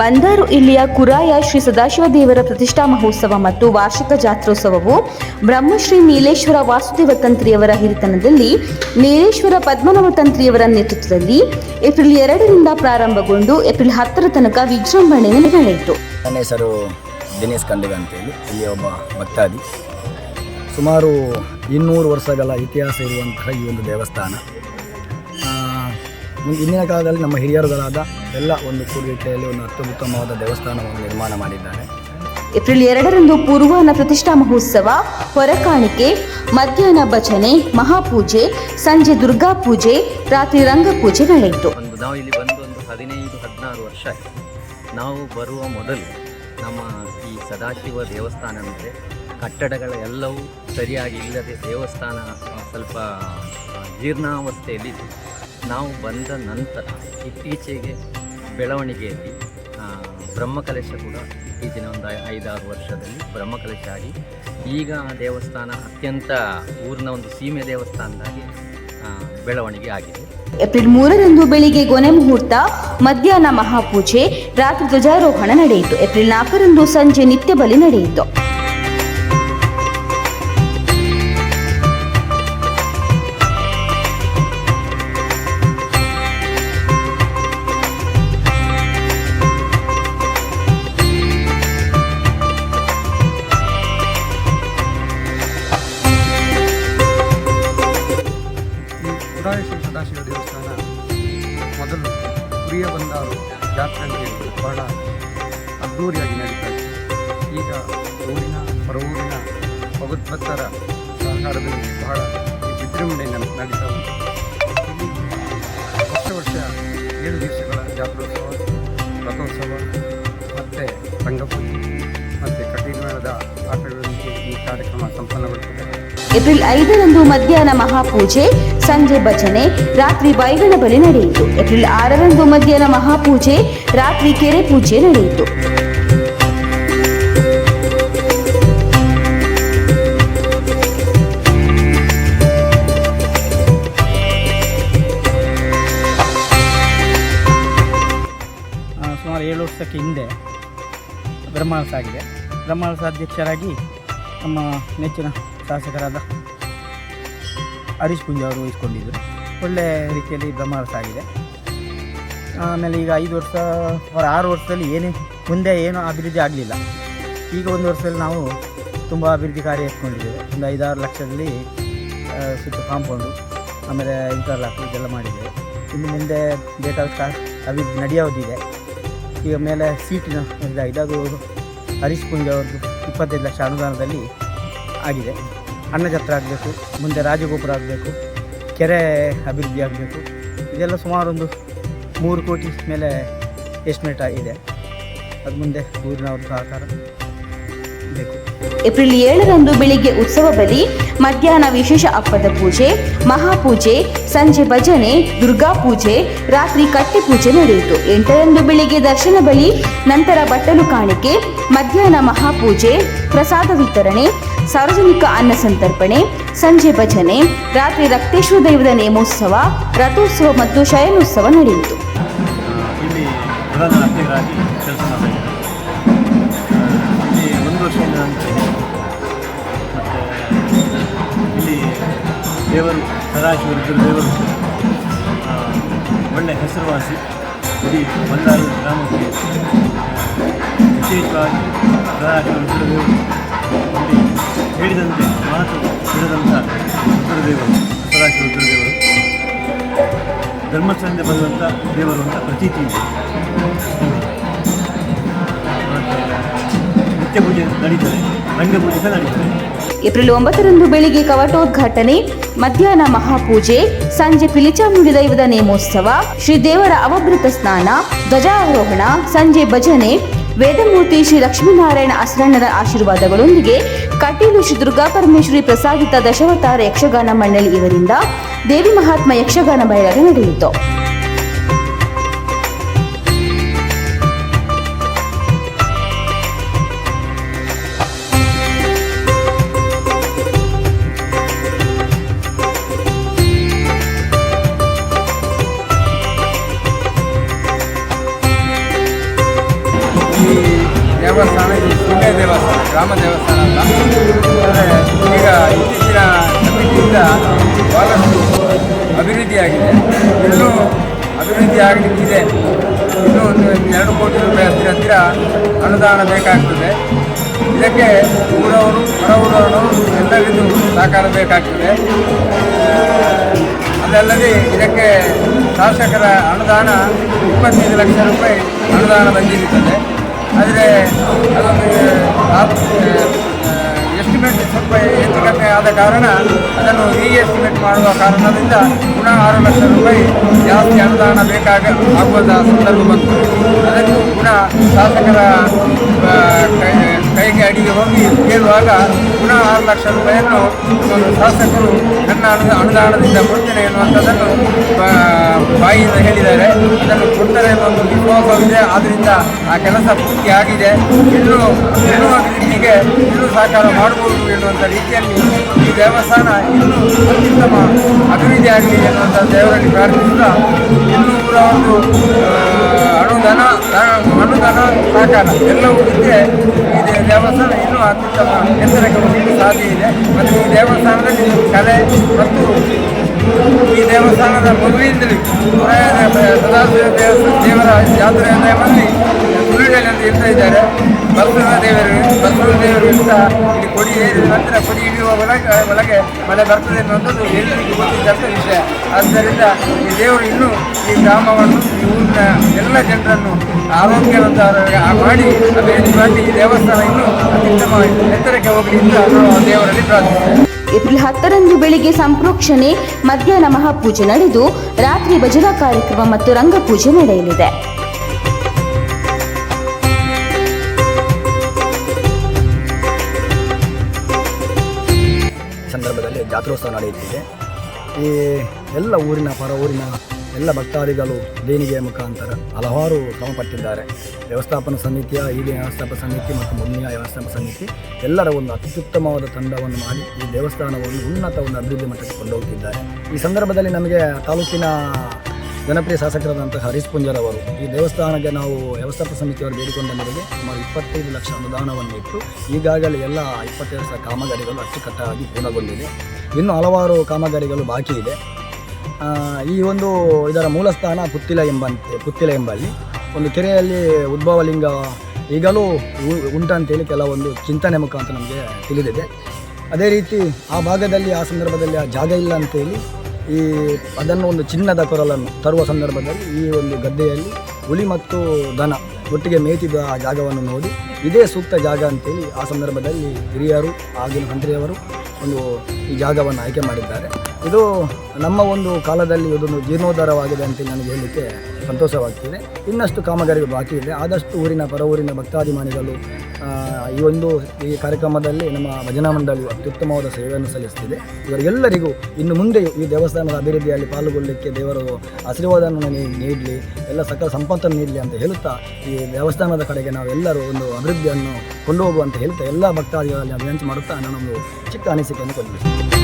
ಬಂದಾರು ಇಲ್ಲಿಯ ಕುರಾಯ ಶ್ರೀ ಸದಾಶಿವ ದೇವರ ಪ್ರತಿಷ್ಠಾ ಮಹೋತ್ಸವ ಮತ್ತು ವಾರ್ಷಿಕ ಜಾತ್ರೋತ್ಸವವು ಬ್ರಹ್ಮಶ್ರೀ ನೀಲೇಶ್ವರ ವಾಸುದೇವ ತಂತ್ರಿಯವರ ಹಿರಿತನದಲ್ಲಿ ನೀಲೇಶ್ವರ ಪದ್ಮನಾಭ ತಂತ್ರಿಯವರ ನೇತೃತ್ವದಲ್ಲಿ ಏಪ್ರಿಲ್ ಎರಡರಿಂದ ಪ್ರಾರಂಭಗೊಂಡು ಏಪ್ರಿಲ್ ಹತ್ತರ ತನಕ ವಿಜೃಂಭಣೆ ನಡೆಯಿತು. ನನ್ನ ಹೆಸರು ದಿನೇಶ್ ಖಂಡಿಗ ಅಂತೇಳಿ ಇಲ್ಲಿ ಒಬ್ಬ ಭಕ್ತಾದಿ. ಸುಮಾರು ಇನ್ನೂರು ವರ್ಷಗಳ ಇತಿಹಾಸ ಇರುವಂತಹ ಈ ಒಂದು ದೇವಸ್ಥಾನ. ಇಂದಿನ ಕಾಲದಲ್ಲಿ ನಮ್ಮ ಹಿರಿಯರುಗಳಾದ ಎಲ್ಲ ಒಂದು ಕೂಡಿಕೆಯಲ್ಲಿ ಒಂದು ಅತ್ಯುತ್ತಮವಾದ ದೇವಸ್ಥಾನವನ್ನು ನಿರ್ಮಾಣ ಮಾಡಿದ್ದಾರೆ. ಏಪ್ರಿಲ್ ಎರಡರಂದು ಪೂರ್ವಾಹ್ನ ಪ್ರತಿಷ್ಠಾ ಮಹೋತ್ಸವ ಹೊರಕಾಣಿಕೆ ಮಧ್ಯಾಹ್ನ ಭಜನೆ ಮಹಾಪೂಜೆ ಸಂಜೆ ದುರ್ಗಾ ಪೂಜೆ ರಾತ್ರಿ ರಂಗಪೂಜೆ ನಡೆಯಿತು. ಒಂದು ನಾವು ಇಲ್ಲಿ ಬಂದು ಒಂದು ಹದಿನೈದು ಹದಿನಾರು ವರ್ಷ ಆಯಿತು. ನಾವು ಬರುವ ಮೊದಲು ನಮ್ಮ ಈ ಸದಾಶಿವ ದೇವಸ್ಥಾನ ಅಂದರೆ ಕಟ್ಟಡಗಳ ಎಲ್ಲವೂ ಸರಿಯಾಗಿ ಇಲ್ಲದೆ ದೇವಸ್ಥಾನ ಸ್ವಲ್ಪ ಜೀರ್ಣಾವಸ್ಥೆಯಲ್ಲಿ ನಾವು ಬಂದ ನಂತರ ಇತ್ತೀಚೆಗೆ ಬೆಳವಣಿಗೆಯಲ್ಲಿ ಬ್ರಹ್ಮಕಲಶ ಕೂಡ ಇತ್ತೀಚಿನ ಒಂದು ಐದಾರು ವರ್ಷದಲ್ಲಿ ಬ್ರಹ್ಮಕಲಶ ಆಗಿ ಈಗ ಆ ದೇವಸ್ಥಾನ ಅತ್ಯಂತ ಊರಿನ ಒಂದು ಸೀಮೆ ದೇವಸ್ಥಾನದಾಗಿ ಬೆಳವಣಿಗೆ ಆಗಿದೆ. ಏಪ್ರಿಲ್ ಮೂರರಂದು ಬೆಳಿಗ್ಗೆ ಗೊನೆ ಮುಹೂರ್ತ, ಮಧ್ಯಾಹ್ನ ಮಹಾಪೂಜೆ, ರಾತ್ರಿ ಧ್ವಜಾರೋಹಣ ನಡೆಯಿತು. ಏಪ್ರಿಲ್ ನಾಲ್ಕರಂದು ಸಂಜೆ ನಿತ್ಯ ಬಲಿ ನಡೆಯಿತು. ಸದಾಶಿವ ದೇವಸ್ಥಾನ. ಮೊದಲು ಪ್ರಿಯ ಬಂದಾರು ಜಾತ್ರೆ ಬಹಳ ಅದ್ದೂರಿಯಾಗಿ ನಡೀತಾ ಈಗ ಊರಿನ, ಹೊರಊರಿನ ಭಗವದ್ಭಕ್ತರ ಸಹಕಾರದಲ್ಲಿ ಬಹಳ ವಿಜೃಂಭಣೆಯಿಂದ ನಡೀತಾ ಉಂಟು. ವರ್ಷ ವರ್ಷ ಏಳು ದಿವಸಗಳ ಜಾತ್ರೋತ್ಸವ, ರಥೋತ್ಸವ, ಮತ್ತು ರಂಗಪೂಜೆ ಮತ್ತು ಕಠಿಣದ ಆಟಗಳೊಂದಿಗೆ ಈ ಕಾರ್ಯಕ್ರಮ ಸಂಪನ್ನಗೊಳ್ಳುತ್ತದೆ ಏಪ್ರಿಲ್ ಐದರಂದು ಮಧ್ಯಾಹ್ನ ಮಹಾಪೂಜೆ. ಸಂಜೆ ಭಜನೆ, ರಾತ್ರಿ ಬೈಗಣ ಬಳಿ ನಡೆಯಿತು. ಏಪ್ರಿಲ್ ಆರರಂದು ಮಧ್ಯಾಹ್ನ ಮಹಾಪೂಜೆ, ರಾತ್ರಿ ಕೆರೆ ಪೂಜೆ ನಡೆಯಿತು. ಸುಮಾರು ಏಳು ವರ್ಷಕ್ಕೆ ಹಿಂದೆ ಬ್ರಹ್ಮಾಸ ಆಗಿದೆ. ಬ್ರಹ್ಮಾಸ ಅಧ್ಯಕ್ಷರಾಗಿ ನಮ್ಮ ನೆಚ್ಚಿನ ಶಾಸಕರಾದ ಹರೀಶ್ ಪುಂಜ ಅವರು ವಹಿಸ್ಕೊಂಡಿದ್ದರು ಒಳ್ಳೆ ರೀತಿಯಲ್ಲಿ ಬ್ರಹ್ಮಾಳಸ ಆಗಿದೆ. ಆಮೇಲೆ ಈಗ ಐದು ವರ್ಷ, ಅವರ ಆರು ವರ್ಷದಲ್ಲಿ ಏನೇ, ಮುಂದೆ ಏನೂ ಅಭಿವೃದ್ಧಿ ಆಗಲಿಲ್ಲ. ಈಗ ಒಂದು ವರ್ಷದಲ್ಲಿ ನಾವು ತುಂಬ ಅಭಿವೃದ್ಧಿ ಕಾರ್ಯ ಎತ್ಕೊಂಡಿದ್ದೇವೆ. ಒಂದು ಐದಾರು ಲಕ್ಷದಲ್ಲಿ ಸುತ್ತ ಕಾಂಪೌಂಡು, ಆಮೇಲೆ ಇಂಟರ್ಲಾಕ್ ಇದೆಲ್ಲ ಮಾಡಿದ್ದೇವೆ. ಇನ್ನು ಮುಂದೆ ಬೇಕಾದ ಅಭಿವೃದ್ಧಿ ನಡೆಯೋದಿದೆ. ಈಗ ಮೇಲೆ ಸೀಟಿನ ಇದಾಗಿದೆ. ಅದು ಹರೀಶ್ ಪುಂಜ ಅವ್ರದ್ದು ಇಪ್ಪತ್ತೈದು ಲಕ್ಷ ಅನುದಾನದಲ್ಲಿ ಆಗಿದೆ. ಅನ್ನಛತ್ರ ಆಗಬೇಕು, ಮುಂದೆ ರಾಜಗೋಪುರ ಆಗಬೇಕು, ಕೆರೆ ಅಭಿವೃದ್ಧಿ ಆಗಬೇಕು. ಇದೆಲ್ಲ ಸುಮಾರು ಒಂದು ಮೂರು ಕೋಟಿ ಮೇಲೆ ಎಸ್ಟಿಮೇಟ್ ಆಗಿದೆ. ಅದು ಮುಂದೆ ಊರಿನವ್ರ ಸಹಕಾರ ಬೇಕು. ಏಪ್ರಿಲ್ ಏಳರಂದು ಬೆಳಿಗ್ಗೆ ಉತ್ಸವ ಬಲಿ, ಮಧ್ಯಾಹ್ನ ವಿಶೇಷ ಹಬ್ಬದ ಪೂಜೆ, ಮಹಾಪೂಜೆ, ಸಂಜೆ ಭಜನೆ, ದುರ್ಗಾ ಪೂಜೆ, ರಾತ್ರಿ ಕಟ್ಟೆ ಪೂಜೆ ನಡೆಯಿತು. ಎಂಟರಂದು ಬೆಳಿಗ್ಗೆ ದರ್ಶನ ಬಲಿ, ನಂತರ ಬಟ್ಟಲು ಕಾಣಿಕೆ, ಮಧ್ಯಾಹ್ನ ಮಹಾಪೂಜೆ, ಪ್ರಸಾದ ವಿತರಣೆ ಸಾರ್ವಜನಿಕ ಅನ್ನ ಸಂತರ್ಪಣೆ ಸಂಜೆ ಭಜನೆ ರಾತ್ರಿ ರಕ್ತೇಶ್ವರ ದೈವದ ನೇಮೋತ್ಸವ ರಥೋತ್ಸವ ಮತ್ತು ಶಯನೋತ್ಸವ ನಡೆಯಿತು. ದೇವರು ಸದಾಶಿವ ರುದ್ರ ದೇವರು ಆ, ಒಳ್ಳೆಯ ಹೆಸರುವಾಸಿ ಇಡೀ ಬಂದಾರು ಗ್ರಾಮಕ್ಕೆ ವಿಶೇಷವಾಗಿ ಸದಾಶಿವ ರುದ್ರ ದೇವರು ಹೇಳಿದಂತೆ ಮಾತು ಬಿಡದಂಥ ರುದ್ರದೇವರು ಸದಾಶಿವ ರುದ್ರದೇವರು ಧರ್ಮಸ್ಥಳದಿಂದ ಬರುವಂಥ ದೇವರು ಅಂತ ಪ್ರತೀತಿ ಇದೆ. ನಿತ್ಯ ಪೂಜೆ ನಡೀತದೆ, ರಂಗಪೂಜೆ ಸಹ ನಡೀತದೆ. ಏಪ್ರಿಲ್ ಒಂಬತ್ತರಂದು ಬೆಳಿಗ್ಗೆ ಕವಟೋದ್ಘಾಟನೆ, ಮಧ್ಯಾಹ್ನ ಮಹಾಪೂಜೆ, ಸಂಜೆ ಪಿಲಿಚಾಮುಂಡಿ ದೈವದ ನೇಮೋತ್ಸವ ಶ್ರೀ ದೇವರ ಅವಭೃತ ಸ್ನಾನ, ಧ್ವಜಾರೋಹಣ, ಸಂಜೆ ಭಜನೆ ವೇದಮೂರ್ತಿ ಶ್ರೀ ಲಕ್ಷ್ಮೀನಾರಾಯಣ ಅಸರಣ್ಣರ ಆಶೀರ್ವಾದಗಳೊಂದಿಗೆ ಕಟೀಲು ಶ್ರೀ ದುರ್ಗಾ ಪರಮೇಶ್ವರಿ ಪ್ರಸಾದಿತ ದಶಾವತಾರ ಯಕ್ಷಗಾನ ಮಂಡಳಿ ಇವರಿಂದ ದೇವಿ ಮಹಾತ್ಮ ಯಕ್ಷಗಾನ ಬಯಲಾಟ ನಡೆಯಿತು. ದೇವಸ್ಥಾನ, ಗ್ರಾಮ ದೇವಸ್ಥಾನ ಅಂದರೆ ಆದರೆ ಈಗ ಇತ್ತೀಚಿನ ಕಮಿಟಿಯಿಂದ ಭಾಳಷ್ಟು ಅಭಿವೃದ್ಧಿಯಾಗಿದೆ ಇನ್ನೂ ಅಭಿವೃದ್ಧಿ ಆಗಲಿಕ್ಕಿದೆ. ಇನ್ನೂ ಒಂದು ಎರಡು ಕೋಟಿ ರೂಪಾಯಿ ಹತ್ತಿರ ಹತ್ತಿರ ಅನುದಾನ ಬೇಕಾಗ್ತದೆ. ಇದಕ್ಕೆ ಊರವರು ಹೊರ ಊರವರು ಎಲ್ಲರಿಗೂ ಸಹಕಾರ ಬೇಕಾಗ್ತದೆ. ಅದಲ್ಲದೆ ಇದಕ್ಕೆ ಶಾಸಕರ ಅನುದಾನ ಇಪ್ಪತ್ತೈದು ಲಕ್ಷ ರೂಪಾಯಿ ಅನುದಾನ ಬಂದಿರುತ್ತದೆ. அதில் ಎಸ್ಟಿಮೇಟ್ ಸ್ವಲ್ಪ ಹೆಚ್ಚು ಕಡಿಮೆ ಆದ ಕಾರಣ ಅದನ್ನು ರೀ ಎಸ್ಟಿಮೇಟ್ ಮಾಡುವ ಕಾರಣದಿಂದ ಪುನಃ ಆರು ಲಕ್ಷ ರೂಪಾಯಿ ಜಾಸ್ತಿ ಅನುದಾನ ಬೇಕಾಗ ಆಗುವಂತಹ ಸಂದರ್ಭ ಬಂತು. ಅದನ್ನು ಪುನಃ ಶಾಸಕರ ಕೈಗೆ ಅಡಿಗೆ ಹೋಗಿ ಕೇಳುವಾಗ ಪುನಃ ಆರು ಲಕ್ಷ ರೂಪಾಯಿಯನ್ನು ಶಾಸಕರು ನನ್ನ ಅನುದ, ಅನುದಾನದಿಂದ ಕೊಡ್ತೇನೆ ಎನ್ನುವಂಥದ್ದನ್ನು ಬಾಯಿಯಿಂದ ಹೇಳಿದ್ದಾರೆ. ಅದನ್ನು ಕೊಡ್ತಾರೆ ಎನ್ನುವ ಒಂದು ವಿಶ್ವಾಸವಿದೆ. ಆದ್ದರಿಂದ ಆ ಕೆಲಸ ಪೂರ್ತಿ ಆಗಿದೆ. ಇನ್ನೂ ಇನ್ನೂ ಅಭಿವೃದ್ಧಿಗೆ ಇನ್ನೂ ಸಹಕಾರ ಮಾಡಬಹುದು ಎನ್ನುವಂಥ ರೀತಿಯಲ್ಲಿ ಈ ದೇವಸ್ಥಾನ ಇನ್ನೂ ಅತ್ಯುತ್ತಮ ಅಭಿವೃದ್ಧಿ ಆಗಲಿ ಎನ್ನುವಂಥ ದೇವರಲ್ಲಿ ಪ್ರಾರ್ಥಿಸುತ್ತಾ ಇನ್ನೂ ಕೂಡ ಒಂದು ಅನುದಾನ, ದಾನ- ಅನುದಾನ, ಸಹಕಾರ ಎಲ್ಲವೂ ಇದ್ದರೆ ಈ ದೇವಸ್ಥಾನ ಇನ್ನೂ ಅತ್ಯುತ್ತಮ ಎತ್ತರಕ್ಕೆ ಹೋಗಲಿಕ್ಕೆ ಸಾಧ್ಯ ಇದೆ. ಮತ್ತು ಈ ದೇವಸ್ಥಾನದಲ್ಲಿ ಕಲೆ ಮತ್ತು ಈ ದೇವಸ್ಥಾನದ ಮಗುವಿಂದಲೇ ಸದಾಶಿವ ದೇವರ ಜಾತ್ರೆ ಟೈಮಲ್ಲಿ ಸುರುಳಿಯಲ್ಲಿ ಅಂತ ಇರ್ತಾ ಇದ್ದಾರೆ. ಬಸವ ದೇವರು ಇಲ್ಲಿ ಕೊಡಿ ಏರಿದ ನಂತರ ಕೊಡಿ ಹಿಡಿಯುವ ಒಳಗೆ ಒಳಗೆ ಮಳೆ ಬರ್ತದೆ ಅನ್ನುವಂಥದ್ದು ಎಲ್ಲರಿಗೂ ಗೊತ್ತಿದ್ದಂಥ ವಿಷಯ. ಆದ್ದರಿಂದ ಈ ದೇವರು ಇನ್ನೂ ಈ ಗ್ರಾಮವನ್ನು, ಈ ಊರಿನ ಎಲ್ಲ ಜನರನ್ನು ಆರೋಗ್ಯವಂತ ಮಾಡಿ ಅಭಿವೃದ್ಧಿ ಮಾಡಿ ಈ ದೇವಸ್ಥಾನ ಇನ್ನೂ ಅತ್ಯುತ್ತಮ ಎತ್ತರಕ್ಕೆ ಹೋಗಲಿ ದೇವರಲ್ಲಿ ಏಪ್ರಿಲ್ ಹತ್ತರಂದು ಬೆಳಿಗ್ಗೆ ಸಂಪ್ರೋಕ್ಷಣೆ, ಮಧ್ಯಾಹ್ನ ಮಹಾಪೂಜೆ ನಡೆದು, ರಾತ್ರಿ ಭಜನಾ ಕಾರ್ಯಕ್ರಮ ಮತ್ತು ರಂಗಪೂಜೆ ನಡೆಯಲಿದೆ. ಸಂದರ್ಭದಲ್ಲಿ ಜಾತ್ರೋತ್ಸವ ನಡೆಯುತ್ತಿದೆ. ಈ ಎಲ್ಲ ಊರಿನ, ಪರ ಊರಿನ ಎಲ್ಲ ಭಕ್ತಾದಿಗಳು ದೇಣಿಗೆಯ ಮುಖಾಂತರ ಹಲವಾರು ಶ್ರಮಪಟ್ಟಿದ್ದಾರೆ ವ್ಯವಸ್ಥಾಪನ ಸಮಿತಿಯ ಈಗಿನ ವ್ಯವಸ್ಥಾಪಕ ಸಮಿತಿ ಮತ್ತು ಮುಂದಿನ ವ್ಯವಸ್ಥಾಪಕ ಸಮಿತಿ ಎಲ್ಲರ ಒಂದು ಅತ್ಯುತ್ತಮವಾದ ತಂಡವನ್ನು ಮಾಡಿ ಈ ದೇವಸ್ಥಾನವನ್ನು ಉನ್ನತ ಒಂದು ಅಭಿವೃದ್ಧಿ ಮಟ್ಟಕ್ಕೆ ಕೊಂಡೋಗುತ್ತಿದ್ದಾರೆ ಈ ಸಂದರ್ಭದಲ್ಲಿ ನಮಗೆ ತಾಲೂಕಿನ ಜನಪ್ರಿಯ ಶಾಸಕರಾದಂತಹ ಹರೀಶ್ ಪುಂಜರ್ ಅವರು, ಈ ದೇವಸ್ಥಾನಕ್ಕೆ ನಾವು ವ್ಯವಸ್ಥಾಪಕ ಸಮಿತಿಯವರು ಬೇಡಿಕೊಂಡ ಮೇರೆಗೆ ಸುಮಾರು ಇಪ್ಪತ್ತೈದು ಲಕ್ಷ ಅನುದಾನವನ್ನು ಇಟ್ಟು ಈಗಾಗಲೇ ಎಲ್ಲ ಇಪ್ಪತ್ತೈದು ಸಾವಿರ ಕಾಮಗಾರಿಗಳು ಅಚ್ಚುಕಟ್ಟಾಗಿ ಪೂರ್ಣಗೊಂಡಿದೆ. ಇನ್ನು ಹಲವಾರು ಕಾಮಗಾರಿಗಳು ಬಾಕಿ ಇದೆ. ಈ ಒಂದು ಇದರ ಮೂಲ ಸ್ಥಾನ ಪುತ್ತಿಲ ಎಂಬಂತೆ, ಪುತ್ತಿಲ ಎಂಬಲ್ಲಿ ಒಂದು ಕೆರೆಯಲ್ಲಿ ಉದ್ಭವಲಿಂಗ ಈಗಲೂ ಉಂಟಂತೇಳಿ ಕೆಲವೊಂದು ಚಿಂತನೆ ಮುಖಾಂತರ ನಮಗೆ ತಿಳಿದಿದೆ. ಅದೇ ರೀತಿ ಆ ಭಾಗದಲ್ಲಿ ಆ ಸಂದರ್ಭದಲ್ಲಿ ಆ ಜಾಗ ಇಲ್ಲ ಅಂತೇಳಿ ಈ ಅದನ್ನು ಒಂದು ಚಿನ್ನದ ಕೊರಲನ್ನು ತರುವ ಸಂದರ್ಭದಲ್ಲಿ ಈ ಒಂದು ಗದ್ದೆಯಲ್ಲಿ ಹುಲಿ ಮತ್ತು ದನ ಒಟ್ಟಿಗೆ ಮೇಯ್ತಿದ್ದ ಆ ಜಾಗವನ್ನು ನೋಡಿ, ಇದೇ ಸೂಕ್ತ ಜಾಗ ಅಂತೇಳಿ ಆ ಸಂದರ್ಭದಲ್ಲಿ ಹಿರಿಯರು, ಆಗಿನ ಮಂತ್ರಿಯವರು ಒಂದು ಈ ಜಾಗವನ್ನು ಆಯ್ಕೆ ಮಾಡಿದ್ದಾರೆ. ಇದು ನಮ್ಮ ಒಂದು ಕಾಲದಲ್ಲಿ ಇದೊಂದು ಜೀರ್ಣೋದ್ಧಾರವಾಗಿದೆ ಅಂತ ನನಗೆ ಹೇಳಲಿಕ್ಕೆ ಸಂತೋಷವಾಗ್ತಿದೆ. ಇನ್ನಷ್ಟು ಕಾಮಗಾರಿಗಳು ಬಾಕಿ ಇದೆ. ಆದಷ್ಟು ಊರಿನ, ಪರ ಊರಿನ ಭಕ್ತಾಭಿಮಾನಿಗಳು ಈ ಒಂದು ಈ ಕಾರ್ಯಕ್ರಮದಲ್ಲಿ ನಮ್ಮ ಭಜನಾ ಮಂಡಳಿಯು ಅತ್ಯುತ್ತಮವಾದ ಸೇವೆಯನ್ನು ಸಲ್ಲಿಸ್ತಿದೆ. ಇವರೆಲ್ಲರಿಗೂ ಇನ್ನು ಮುಂದೆಯೂ ಈ ದೇವಸ್ಥಾನದ ಅಭಿವೃದ್ಧಿಯಲ್ಲಿ ಪಾಲ್ಗೊಳ್ಳಲಿಕ್ಕೆ ದೇವರು ಆಶೀರ್ವಾದವನ್ನು ನೀಡಲಿ, ಎಲ್ಲ ಸಕಲ ಸಂಪತ್ತನ್ನು ನೀಡಲಿ ಅಂತ ಹೇಳುತ್ತಾ ಈ ದೇವಸ್ಥಾನದ ಕಡೆಗೆ ನಾವೆಲ್ಲರೂ ಒಂದು ಅಭಿವೃದ್ಧಿಯನ್ನು ಕೊಂಡು ಹೋಗುವಂತ ಹೇಳ್ತಾ ಎಲ್ಲ ಭಕ್ತಾದಿಗಳಲ್ಲಿ ವಿನಂತಿ ಮಾಡುತ್ತಾ ನಾನೊಂದು ಚಿಕ್ಕ ಅನಿಸಿಕೆಯನ್ನು ಕೊಟ್ಟಿದ್ದೇನೆ